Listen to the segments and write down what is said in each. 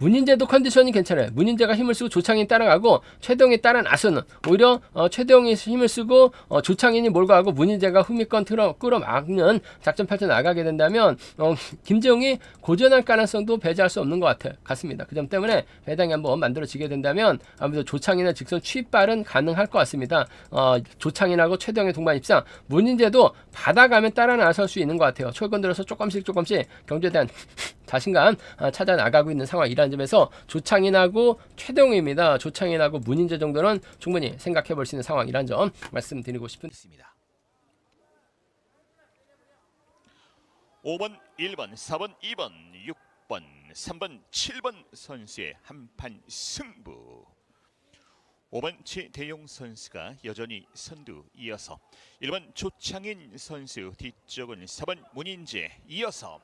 문인재도 컨디션이 괜찮아요. 문인재가 힘을 쓰고 조창인 따라가고 최동이 따라 나서는 오히려 어, 최동이 힘을 쓰고 어, 조창인이 몰고 가고 문인재가 후미권 틀어 끌어막는 작전 펼쳐 나가게 된다면 어, 김재웅이 고전할 가능성도 배제할 수 없는 것 같아요. 같습니다. 그 점 때문에 배당이 한번 만들어지게 된다면 아무래도 조창인의 직선 취입발은 가능할 것 같습니다. 어, 조창인하고 최동의 동반 입상 문인재도 받아가면 따라 나설 수 있는 것 같아요. 최근 들어서 조금씩 조금씩 경제에 대한 자신감 아, 찾아 나가고 있는 상황이라는 점에서 조창인하고 최동입니다. 조창인하고 문인재 정도는 충분히 생각해 볼 수 있는 상황이라는 점 말씀드리고 싶은. 있습니다. 5번, 1번, 4번, 2번, 6번, 3번, 7번 선수의 한판 승부. 5번 최대용 선수가 여전히 선두 이어서 1번 조창인 선수 뒤쪽은 4번 문인재 이어서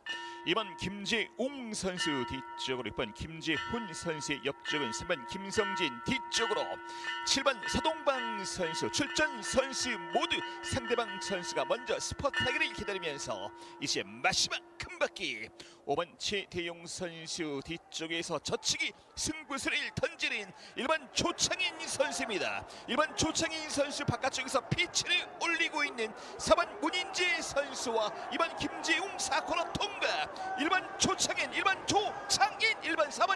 2번 김재웅 선수 뒤쪽으로 6번 김재훈 선수의 옆쪽은 3번 김성진 뒤쪽으로 7번 서동방 선수 출전 선수 모두 상대방 선수가 먼저 스포트하기를 기다리면서 이제 마지막 큰 바퀴 5번 최대용 선수 뒤쪽에서 저치기 승부수를 던지는 1번 조창인 선수입니다. 1번 조창인 선수 바깥쪽에서 피치를 올리고 있는 4번 문인재 선수와 2번 김재웅 4코너 통과 1번 조창인 1번 조창인 1번 4번 2번